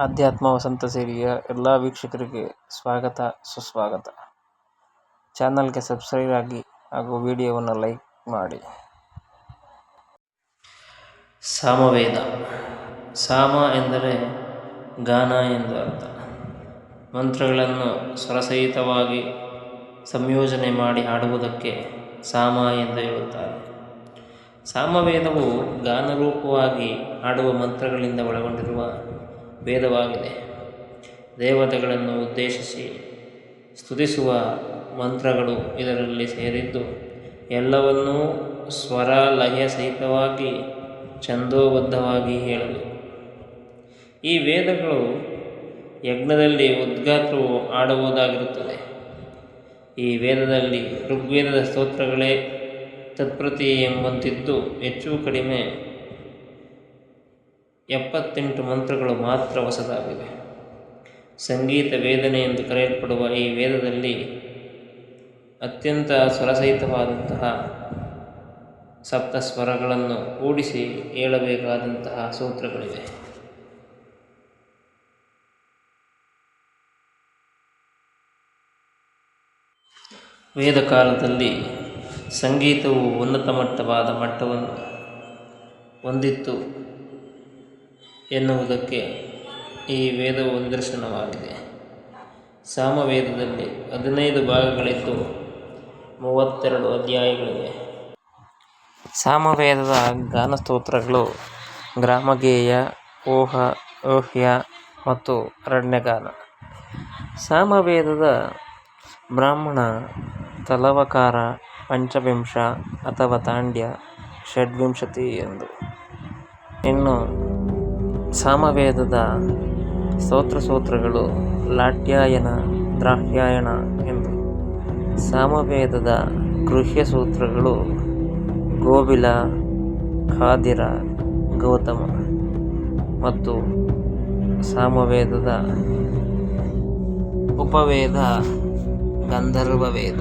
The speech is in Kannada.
ಆಧ್ಯಾತ್ಮ ವಸಂತ ಸೇರಿಯ ಎಲ್ಲ ವೀಕ್ಷಕರಿಗೆ ಸ್ವಾಗತ, ಸುಸ್ವಾಗತ. ಚಾನಲ್ಗೆ ಸಬ್ಸ್ಕ್ರೈಬ್ ಆಗಿ ಹಾಗೂ ವಿಡಿಯೋವನ್ನು ಲೈಕ್ ಮಾಡಿ. ಸಾಮವೇದ. ಸಾಮ ಎಂದರೆ ಗಾನ ಎಂದು ಅರ್ಥ. ಮಂತ್ರಗಳನ್ನು ಸ್ವರಸಹಿತವಾಗಿ ಸಂಯೋಜನೆ ಮಾಡಿ ಹಾಡುವುದಕ್ಕೆ ಸಾಮ ಎಂದು ಹೇಳುತ್ತಾರೆ. ಸಾಮವೇದವು ಗಾನರೂಪವಾಗಿ ಹಾಡುವ ಮಂತ್ರಗಳಿಂದ ಒಳಗೊಂಡಿರುವ ವೇದವಾಗಿದೆ ದೇವತೆಗಳನ್ನು ಉದ್ದೇಶಿಸಿ ಸ್ತುತಿಸುವ ಮಂತ್ರಗಳು ಇದರಲ್ಲಿ ಸೇರಿದ್ದು, ಎಲ್ಲವನ್ನೂ ಸ್ವರ ಲಯ ಸಹಿತವಾಗಿ ಛಂದೋಬದ್ಧವಾಗಿ ಹೇಳಲು. ಈ ವೇದಗಳು ಯಜ್ಞದಲ್ಲಿ ಉದ್ಗಾತ್ರವು ಆಡುವುದಾಗಿರುತ್ತದೆ ಈ ವೇದದಲ್ಲಿ ಋಗ್ವೇದದ ಸ್ತೋತ್ರಗಳೇ ತತ್ಪ್ರತಿ ಎಂಬಂತಿದ್ದು ಹೆಚ್ಚು ಕಡಿಮೆ ಎಪ್ಪತ್ತೆಂಟು ಮಂತ್ರಗಳು ಮಾತ್ರ ಹೊಸದಾಗಿವೆ ಸಂಗೀತ ವೇದನೆ ಎಂದು ಕರೆಯಲ್ಪಡುವ ಈ ವೇದದಲ್ಲಿ ಅತ್ಯಂತ ಸ್ವರಸಹಿತವಾದಂತಹ ಸಪ್ತ ಸ್ವರಗಳನ್ನು ಕೂಡಿಸಿ ಹೇಳಬೇಕಾದಂತಹ ಸೂತ್ರಗಳಿವೆ. ವೇದ ಕಾಲದಲ್ಲಿ ಸಂಗೀತವು ಉನ್ನತ ಮಟ್ಟವಾದ ಮಟ್ಟವನ್ನು ಹೊಂದಿತ್ತು. ಎನ್ನುವುದಕ್ಕೆ ಈ ವೇದವು ನಿದರ್ಶನವಾಗಿದೆ. ಸಾಮವೇದದಲ್ಲಿ ಹದಿನೈದು ಭಾಗಗಳಿದ್ದು ಮೂವತ್ತೆರಡು ಅಧ್ಯಾಯಗಳಿವೆ. ಸಾಮವೇದದ ಗಾನಸ್ತೋತ್ರಗಳು ಗ್ರಾಮಗೇಯ, ಓಹ ಓಹ್ಯ ಮತ್ತು ಅರಣ್ಯಗಾನ. ಸಾಮವೇದದ ಬ್ರಾಹ್ಮಣ, ತಲವಕಾರ, ಪಂಚವಿಂಶ ಅಥವಾ ತಾಂಡ್ಯ, ಷಡ್ವಿಂಶತಿ ಎಂದು. ಇನ್ನು ಸಾಮವೇದದ ಸ್ತೋತ್ರಸೂತ್ರಗಳು ಲಾಟ್ಯಾಯನ ದ್ರಾಹ್ಯಾಯಣ ಎಂದು. ಸಾಮವೇದದ ಗೃಹ್ಯ ಸೂತ್ರಗಳು ಗೋಬಿಲ ಖಾದಿರ, ಗೌತಮ ಮತ್ತು ಸಾಮವೇದದ ಉಪವೇದ ಗಂಧರ್ವ ವೇದ